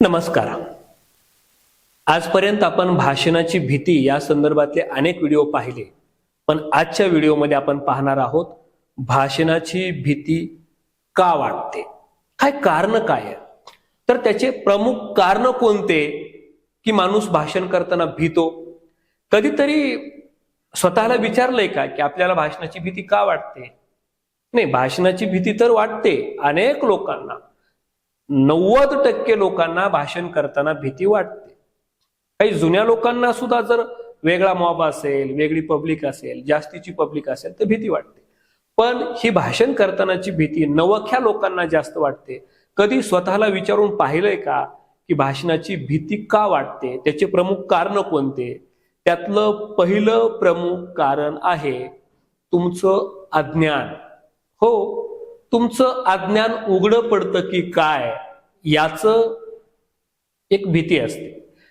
नमस्कार. आजपर्यंत आपण भाषणाची भीती या संदर्भातले अनेक व्हिडिओ पाहिले पण आजच्या व्हिडिओमध्ये आपण पाहणार आहोत भाषणाची भीती का वाटते काय कारण काय तर त्याचे प्रमुख कारण कोणते की माणूस भाषण करताना भीतो? कधीतरी स्वतःला विचारलंय का की आपल्याला भाषणाची भीती का वाटते नाही भाषणाची भीती तर वाटते अनेक लोकांना नव्वद टक्के लोकांना भाषण करताना भीती वाटते. काही जुन्या लोकांना सुद्धा जर वेगळा मॉब असेल वेगळी पब्लिक असेल जास्तीची पब्लिक असेल तर भीती वाटते. पण ही भाषण करतानाची भीती नवख्या लोकांना जास्त वाटते. कधी स्वतःला विचारून पाहिलंय का की भाषणाची भीती का वाटते? त्याचे प्रमुख कारण कोणते? त्यातलं पहिलं प्रमुख कारण आहे तुमचं अज्ञान. हो तुमचं अज्ञान उघडं पडतं की काय याचं एक भीती असते.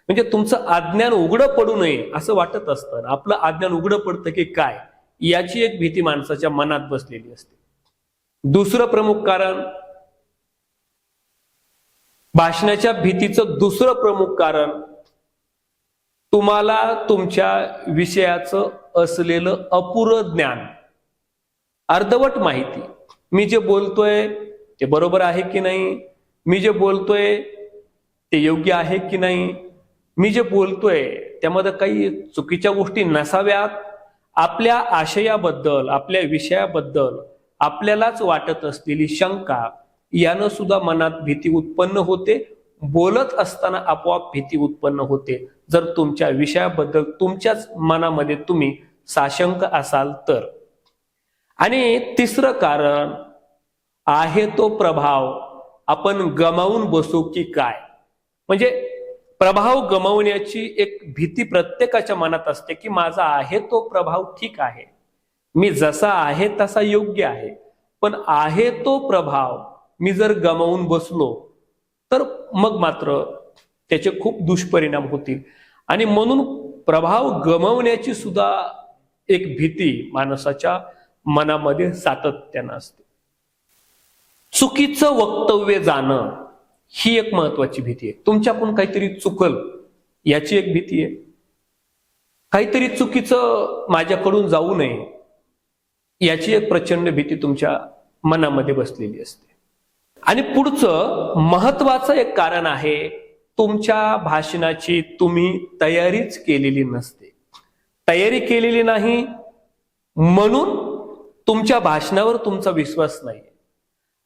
म्हणजे तुमचं अज्ञान उघडं पडू नये असं वाटत असतं. आपलं अज्ञान उघडं पडतं की काय याची एक भीती माणसाच्या मनात बसलेली असते. दुसरं प्रमुख कारण भाषणाच्या भीतीचं दुसरं प्रमुख कारण तुम्हाला तुमच्या विषयाचं असलेलं अपुरं ज्ञान अर्धवट माहिती मी जे बोलतोय ते बरोबर आहे की नाही? मी जे बोलतोय ते योग्य आहे की नाही? मी जे बोलतोय त्यामध्ये काही चुकीच्या गोष्टी नसाव्यात. आपल्या आशयाबद्दल आपल्या विषयाबद्दल आपल्यालाच वाटत असलेली शंका यानं सुद्धा मनात भीती उत्पन्न होते. बोलत असताना आपोआप भीती उत्पन्न होते. जर तुमच्या विषयाबद्दल तुमच्याच मनामध्ये तुम्ही साशंक असाल तर. आणि तिसरं कारण आहे तो प्रभाव आपण गमावून बसू की काय? म्हणजे प्रभाव गमावण्याची एक भीती प्रत्येकाच्या मनात असते की माझा आहे तो प्रभाव ठीक आहे. मी जसा आहे तसा योग्य आहे. पण आहे तो प्रभाव मी जर गमावून बसलो तर मग मात्र त्याचे खूप दुष्परिणाम होतील. आणि म्हणून प्रभाव गमावण्याची सुद्धा एक भीती माणसाच्या मनामध्ये सातत्यानं असते. चुकीचं वक्तव्य जाणं ही एक महत्वाची भीती आहे. तुमच्याकडून काहीतरी चुकल याची एक भीती आहे. काहीतरी चुकीचं माझ्याकडून जाऊ नये याची एक प्रचंड भीती तुमच्या मनामध्ये बसलेली असते. आणि पुढचं महत्वाचं एक कारण आहे तुमच्या भाषणाची तुम्ही तयारीच केलेली नसते. तयारी केलेली नाही म्हणून तुमच्या भाषणावर तुमचा विश्वास नाही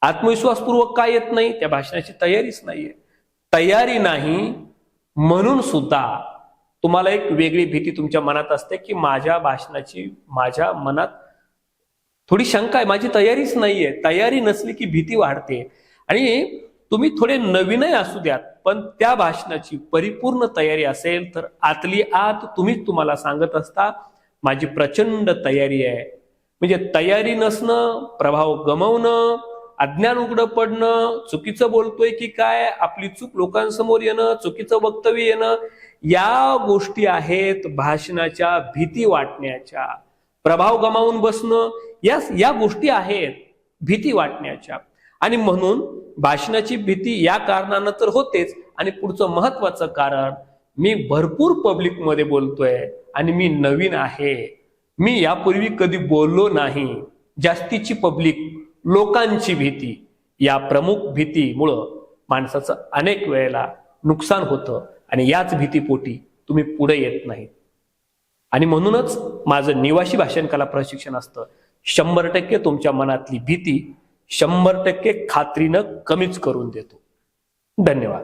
आत्मविश्वासपूर्वक काय येत नाही? त्या भाषणाची तयारीच नाहीये. तयारी नाही म्हणून सुद्धा तुम्हाला एक वेगळी भीती तुमच्या मनात असते की माझ्या भाषणाची माझ्या मनात थोडी शंका आहे. माझी तयारीच नाहीये. तयारी नसली की भीती वाढते. आणि तुम्ही थोडे नवीनही असू द्यात पण त्या भाषणाची परिपूर्ण तयारी असेल तर आतली आत तुम्हीच तुम्हाला सांगत असता माझी प्रचंड तयारी आहे. म्हणजे तयारी नसणं प्रभाव गमवणं अज्ञान उघडं पडणं चुकीचं बोलतोय की काय आपली चूक लोकांसमोर येणं चुकीचं वक्तव्य येणं या गोष्टी आहेत भाषणाच्या भीती वाटण्याच्या. प्रभाव गमावून बसणं या या गोष्टी आहेत भीती वाटण्याच्या. आणि म्हणून भाषणाची भीती या कारणानं तर होतेच आणि पुढचं महत्वाचं कारण मी भरपूर पब्लिकमध्ये बोलतोय आणि मी नवीन आहे. मी यापूर्वी कधी बोललो नाही. जास्तीची पब्लिक लोकांची भीती या प्रमुख भीतीमुळं माणसाचं अनेक वेळेला नुकसान होतं आणि याच भीतीपोटी तुम्ही पुढे येत नाहीत. आणि म्हणूनच माझं निवासी भाषण कला प्रशिक्षण असतं. शंभर टक्के तुमच्या मनातली भीती शंभर टक्के खात्रीनं कमीच करून देतो. धन्यवाद.